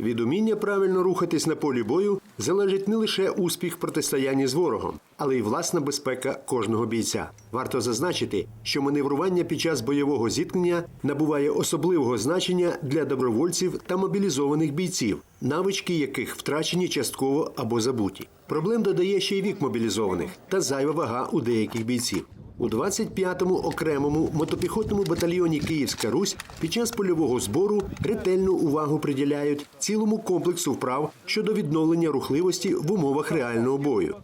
Від уміння правильно рухатись на полі бою залежить не лише успіх в протистоянні з ворогом, але й власна безпека кожного бійця. Варто зазначити, що маневрування під час бойового зіткнення набуває особливого значення для добровольців та мобілізованих бійців, навички яких втрачені частково або забуті. Проблем додає ще й вік мобілізованих та зайва вага у деяких бійців. У 25-му окремому мотопіхотному батальйоні Київська Русь під час польового збору ретельну увагу приділяють цілому комплексу вправ щодо відновлення рухливості в умовах реального бою.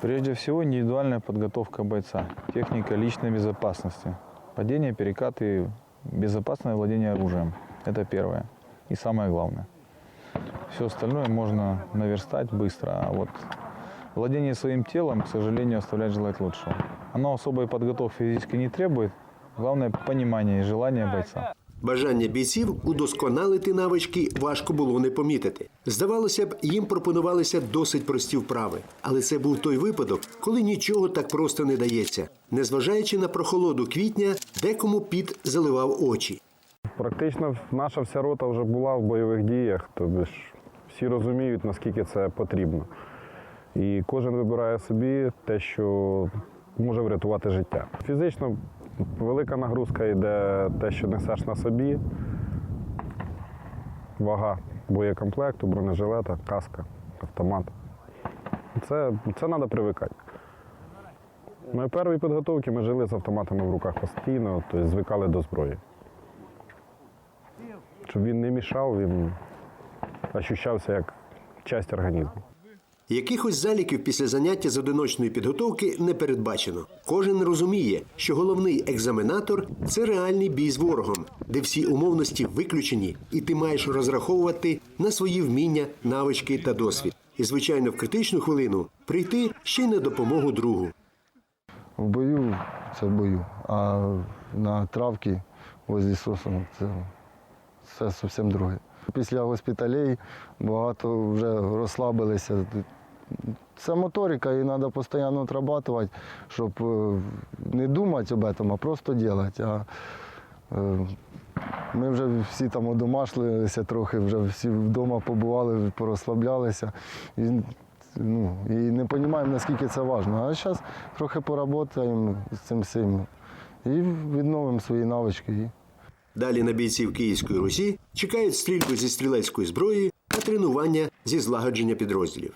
Прежде всего, индивидуальная подготовка бойца, техника личной безопасности, падение, перекаты, безопасное владение оружием. Это первое и самое главное. Все остальное можно наверстать быстро, а вот владение своим телом, к сожалению, оставляет желать лучшего. Оно особой подготовки физически не требует, главное понимание и желание бойца. Бажання бійців удосконалити навички важко було не помітити. Здавалося б, їм пропонувалися досить прості вправи, але це був той випадок, коли нічого так просто не дається. Незважаючи на прохолоду квітня, декому піт заливав очі. Практично наша вся рота вже була в бойових діях, тобто всі розуміють, наскільки це потрібно. І кожен вибирає собі те, що може врятувати життя. Фізично велика нагрузка йде те, що несеш на собі, вага боєкомплекту, бронежилета, каска, автомат. Це, це треба привикати. Ми першій підготовці ми жили з автоматами в руках постійно, тобто звикали до зброї щоб він не мішав, він ощущався як часть організму. Якихось заліків після заняття з одиночної підготовки не передбачено. Кожен розуміє, що головний екзаменатор це реальний бій з ворогом, де всі умовності виключені, і ти маєш розраховувати на свої вміння, навички та досвід. І, звичайно, в критичну хвилину прийти ще й на допомогу другу. В бою це в бою, а на травці возле сосну це, це зовсім друге. Після госпіталей багато вже розслабилися. Це моторика, і треба постійно отрабатувати, щоб е, не думати об этом, а просто робити. А е, ми вже всі там одомашлилися трохи, вже всі вдома побували, порозслаблялися. І, ну, і не розуміємо, наскільки це важливо. А зараз трохи поработаємо з цим всім і відновимо свої навички. Далі на бійців Київської Русі чекають стрільби зі стрілецької зброї та тренування зі злагодження підрозділів.